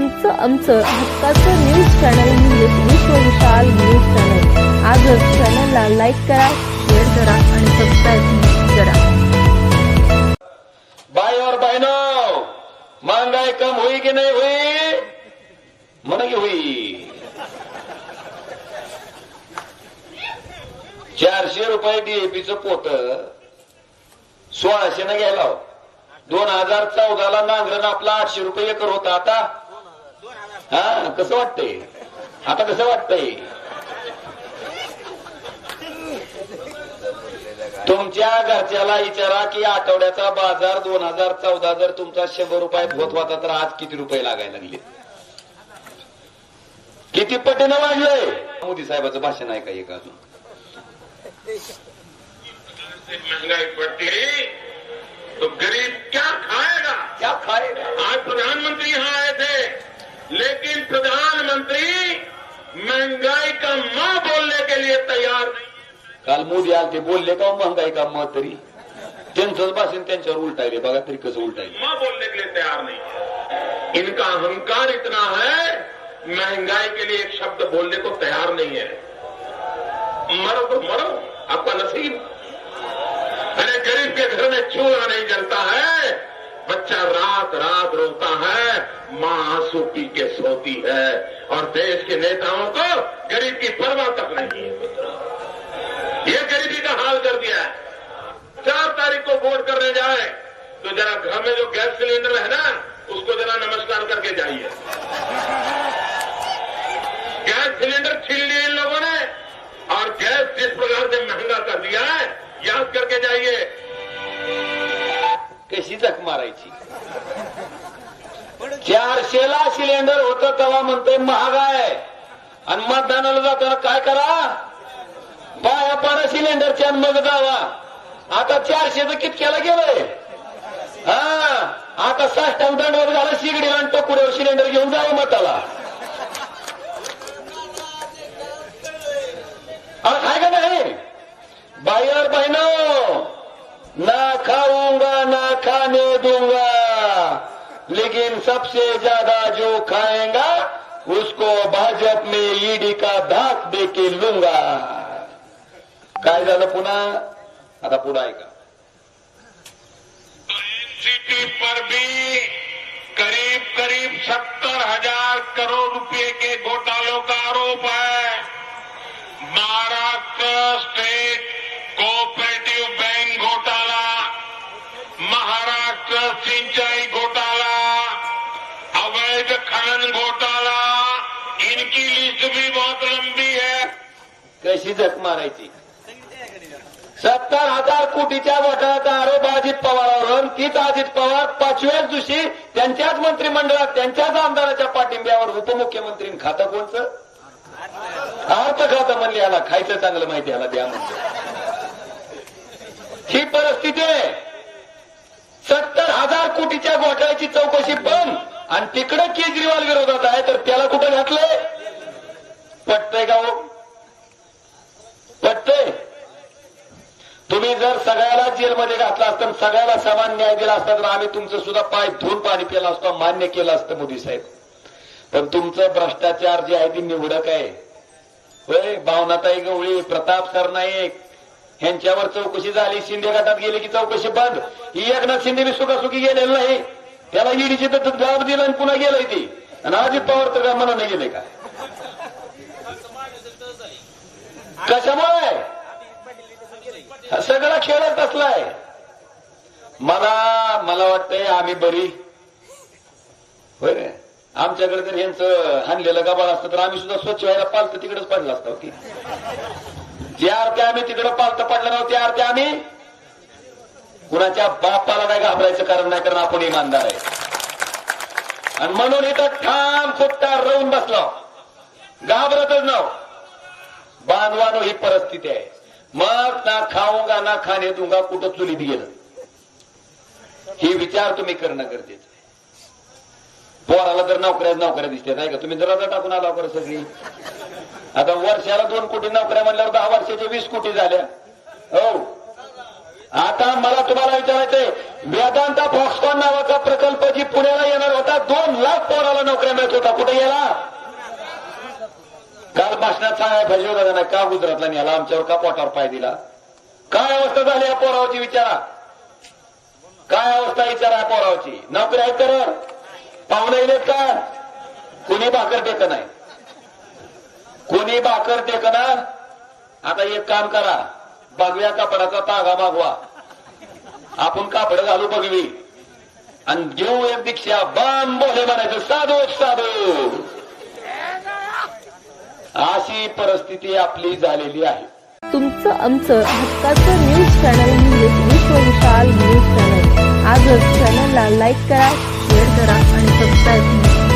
तुमचं आमचं हक्काचं न्यूज चॅनल म्हणजेच विश्व विशाल न्यूज चॅनल आजच चॅनलला लाईक करा शेअर करा आणि सबस्क्राईब करा. भाई और बहनों महंगाई कम हुई की नाही हुई? मन हुई. चारशे रुपये डीएपीचं पोत सोळाशे न घ्यायला हो. दोन हजार चौदाला नांगरण आपला आठशे रुपये एकर होता. आता हा कसं वाटतंय? आता कसं वाटतंय? तुमच्या घरच्याला विचारा की आठवड्याचा बाजार दोन हजार चौदा जर तुमचा शंभर रुपयात होत होता तर आज किती रुपये लागायला लागले? किती पटीनं वाढलंय? मोदी साहेबाचं भाषण आहे का एक अजून. महागाई पडते तैयार। नहीं काल मोदी आले ते बोलले का हो महँगाई का मत तरी त्यांचंच भाषण त्यांच्यावर उलटायले बघा तरी कसं उलटायले माँ बोलने के लिए तैयार नहीं है। इनका अहंकार इतना है महँगाई के लिए एक शब्द बोलने को तैयार नहीं है। मरो तो मरो आपका नसीब। अरे गरीब के घर में चूल्हा नहीं जलता है बच्चा रात रात रोता माँ आँसू पी के सोती है और देश के नेताओं को गरीब की परवाह तक नहीं है। ये गरीबी का हाल कर दिया है। चार तारीख को वोट करने जाए तो जरा घर में जो गैस सिलेंडर है ना, उसको जरा नमस्कार करके जाइए। गैस सिलेंडर छीन लिए इन लोगों ने, और गैस जिस प्रकार से महँगा कर दिया है, याद करके जाइए। किसी तक जख मारायची चारशेला सिलेंडर होत तेव्हा म्हणतोय महाग आहे. आणि मतदानाला जाताना काय करा? पाया पाडा सिलेंडरच्या मग जावा. आता चारशेचं कितक्याला गेलंय? हा आता साष्टांग दंडवर झालं शिगडीला आणि टोकुड्यावर सिलेंडर घेऊन जावं मताला. अरे काय का नाही? भाई बहिण ना खाऊंगा ना खाने दूंगा लेकिन सबसे ज्यादा जो खाएगा उसको भाजप में ईडी का धाक दे के लूंगा। काय झालं पुन्हा आता पुन्हा ऐका एनसीटी पर भी करीब करीब सत्तर हजार करोड़ रुपए के घोटालों का आरोप है। कशी जख मारायची? सत्तर हजार कोटीच्या घोटाळ्याचा आरोप अजित पवारावर तीच अजित पवार पाचव्याच दिवशी त्यांच्याच मंत्रिमंडळात त्यांच्याच आमदाराच्या पाठिंब्यावर उपमुख्यमंत्री खातं कोणचं? अर्थ खातं म्हणले याला. खायचं चांगलं माहिती याला द्या म्हणजे ही परिस्थिती आहे. सत्तर हजार कोटीच्या घोटाळ्याची चौकशी बंद. आणि तिकडे केजरीवाल विरोधात आहे तर त्याला कुठं घातलंय? पटतंय का हो? पटतंय तुम्ही जर सगळ्याला जेलमध्ये घातला असतं सगळ्याला समान न्याय दिला असता तर आम्ही तुमचं सुद्धा पाय धुवून पाणी पिलं असतो मान्य केलं असतं मोदी साहेब. पण तुमचं भ्रष्टाचार जे आहे ती निवडक आहे. भावनाताई गवळी प्रताप सरनाईक ह्यांच्यावर चौकशी झाली शिंदे गटात गेली की चौकशी बंद. ही एकनाथ शिंदे सुखासुखी गेलेलं नाही. त्याला ईडीची तर जबाब दिला आणि पुन्हा गेलंय ती. आणि अजित पवार तर काय मनाने गेले का? कशामुळे? सगळा खेळच असलाय मला मला वाटतंय आम्ही बरी. होय आमच्याकडे जर यांचं आणलेलं गबाळ असतं तर आम्ही सुद्धा स्वच्छ व्हायला पालत तिकडेच पडलं असतं की जे आरती आम्ही तिकडे पालत पडलं नव्हते आरती आम्ही कुणाच्या बापाला नाही घाबरायचं कारण नाही कारण आपण इमानदार आहे. आणि म्हणून इथं ठाम खुट्टा राहून बसलो. घाबरतच नाव बांधवानो ही परिस्थिती आहे. मग ना खाऊंगा ना खाणे दुंगा कुठं चुलीत गेलं? हे विचार तुम्ही करणं गरजेचं पोराला तर नोकऱ्या नोकऱ्या दिसतात नाही का? तुम्ही दराजा टाकून आला बरं सगळी? आता वर्षाला दोन कोटी नोकऱ्या म्हणल्यावर दहा वर्षाच्या वीस कोटी झाल्या. हो. आता मला तुम्हाला विचारायचंय वेदांता फॉक्सकॉन नावाचा प्रकल्प जी पुण्याला येणार होता दोन लाख पोराला नोकऱ्या मिळत होता कुठे गेला? भाषणात सांगायला पाहिजे होता का का गुजरातला नेला? आमच्यावर का पोटावर पाय दिला? काय अवस्था झाली या पोरावची विचारा. काय अवस्था विचारा पोरावची? नोकरी आहेत तर? पाहुणे येत का? कुणी भाकर टेक नाही. कुणी भाकर टेक ना? आता एक काम करा. बघव्या कापडाचा तागा मागवा. आपण कापड घालू बघवी. आणि घेऊ एक दीक्षा. बाम बोले म्हणायचं साधू साधू. अशी परिस्थिती आपली झालेली आहे. तुमचं आमचं हक्काचं न्यूज चॅनल म्हणजे विश्वविशाल न्यूज चॅनल आजच चॅनलला लाईक करा शेअर करा आणि सबस्क्राईब करा.